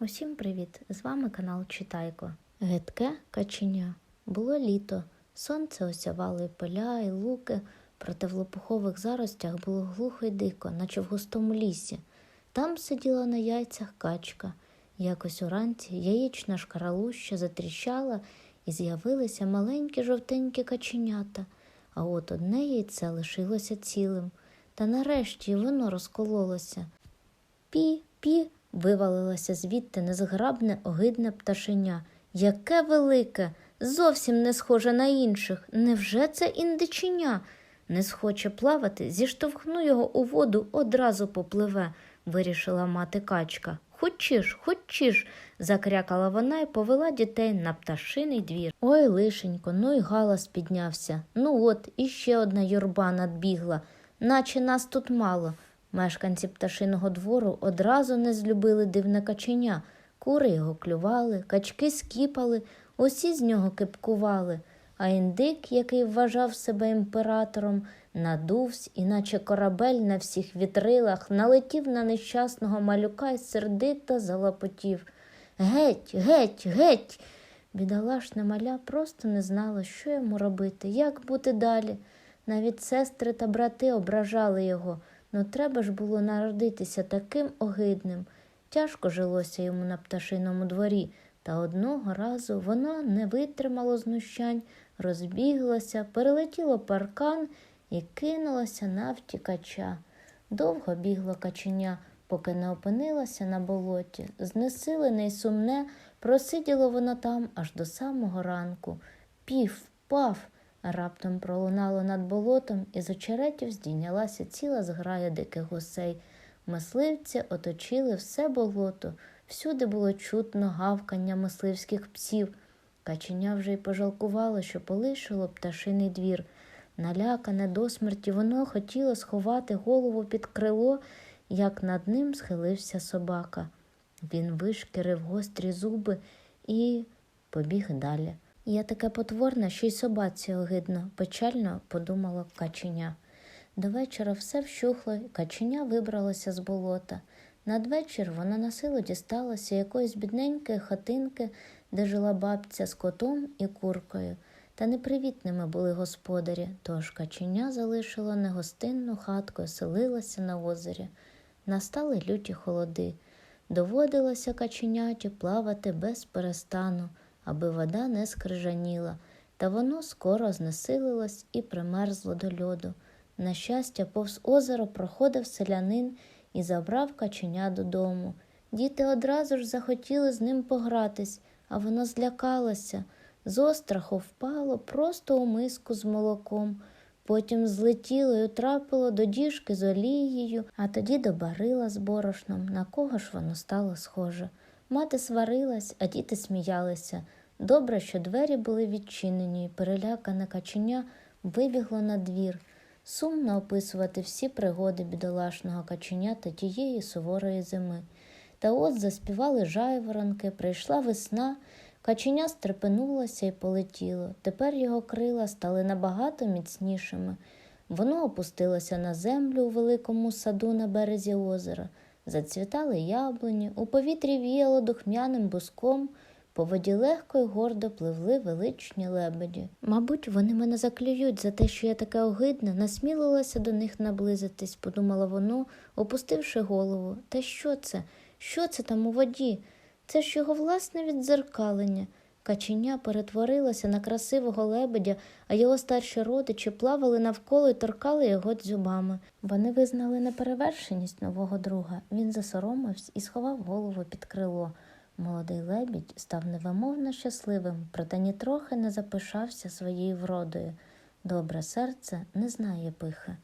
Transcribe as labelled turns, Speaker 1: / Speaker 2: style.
Speaker 1: Усім привіт! З вами канал Читайко. Гидке каченя. Було літо. Сонце осявало і поля, і луки, проте в лопухових заростях було глухо й дико, наче в густому лісі. Там сиділа на яйцях качка. Якось уранці яєчна шкаралуща затріщала і з'явилися маленькі жовтенькі каченята, а от одне яйце лишилося цілим. Та нарешті воно розкололося. Пі, пі, вивалилося звідти незграбне огидне пташеня. Яке велике, зовсім не схоже на інших. Невже це індиченя? Не схоче плавати, зіштовхну його у воду, одразу попливе, вирішила мати качка. Хочеш, хочеш, закрякала вона і повела дітей на пташиний двір. Ой, лишенько, ну й галас піднявся. Ну от, іще одна юрба надбігла, наче нас тут мало. Мешканці пташиного двору одразу не злюбили дивне каченя. Кури його клювали, качки скіпали, усі з нього кипкували. А індик, який вважав себе імператором, надувсь, іначе корабель на всіх вітрилах, налетів на нещасного малюка і сердито залопотів. Геть, геть, геть. Бідолашне маля просто не знала, що йому робити, як бути далі. Навіть сестри та брати ображали його. Ну треба ж було народитися таким огидним. Тяжко жилося йому на пташиному дворі, та одного разу воно не витримало знущань, розбіглося, перелетіло паркан і кинулося на втікача. Довго бігло каченя, поки не опинилося на болоті. Знесилене й сумне, просиділо воно там аж до самого ранку. Пів, пав. Раптом пролунало над болотом, і з очеретів здійнялася ціла зграя диких гусей. Мисливці оточили все болото, всюди було чутно гавкання мисливських псів. Каченя вже й пожалкувало, що полишило пташиний двір. Налякане до смерті, воно хотіло сховати голову під крило, як над ним схилився собака. Він вишкірив гострі зуби і побіг далі. Я таке потворне, що й собаці огидно, печально подумала каченя. До вечора все вщухло, і каченя вибралося з болота. Надвечір вона на силу дісталася якоїсь бідненької хатинки, де жила бабця з котом і куркою. Та непривітними були господарі, тож каченя залишила негостинну хатку і селилася на озері. Настали люті холоди. Доводилося каченяті плавати без перестану аби вода не скрижаніла, та воно скоро знесилилось і примерзло до льоду. На щастя, повз озеро проходив селянин і забрав каченя додому. Діти одразу ж захотіли з ним погратись, а воно злякалося. З остраху впало просто у миску з молоком. Потім злетіло і утрапило до діжки з олією, а тоді до барила з борошном, на кого ж воно стало схоже. Мати сварилась, а діти сміялися. Добре, що двері були відчинені, перелякане каченя вибігло на двір. Сумно описувати всі пригоди бідолашного каченята тієї суворої зими. Та от заспівали жайворонки, прийшла весна, каченя стрепенулося і полетіло. Тепер його крила стали набагато міцнішими. Воно опустилося на землю у великому саду на березі озера. Зацвітали яблуні, у повітрі віяло духмяним буском, по воді легко й гордо пливли величні лебеді. Мабуть, вони мене заклюють за те, що я таке огидне, насмілилася до них наблизитись, подумала воно, опустивши голову. Та що це? Що це там у воді? Це ж його власне віддзеркалення. Каченя перетворилося на красивого лебедя, а його старші родичі плавали навколо і торкали його дзюбами. Вони визнали неперевершеність нового друга. Він засоромився і сховав голову під крило. Молодий лебідь став невимовно щасливим, проте нітрохи не запишався своєю вродою. Добре серце не знає пихи.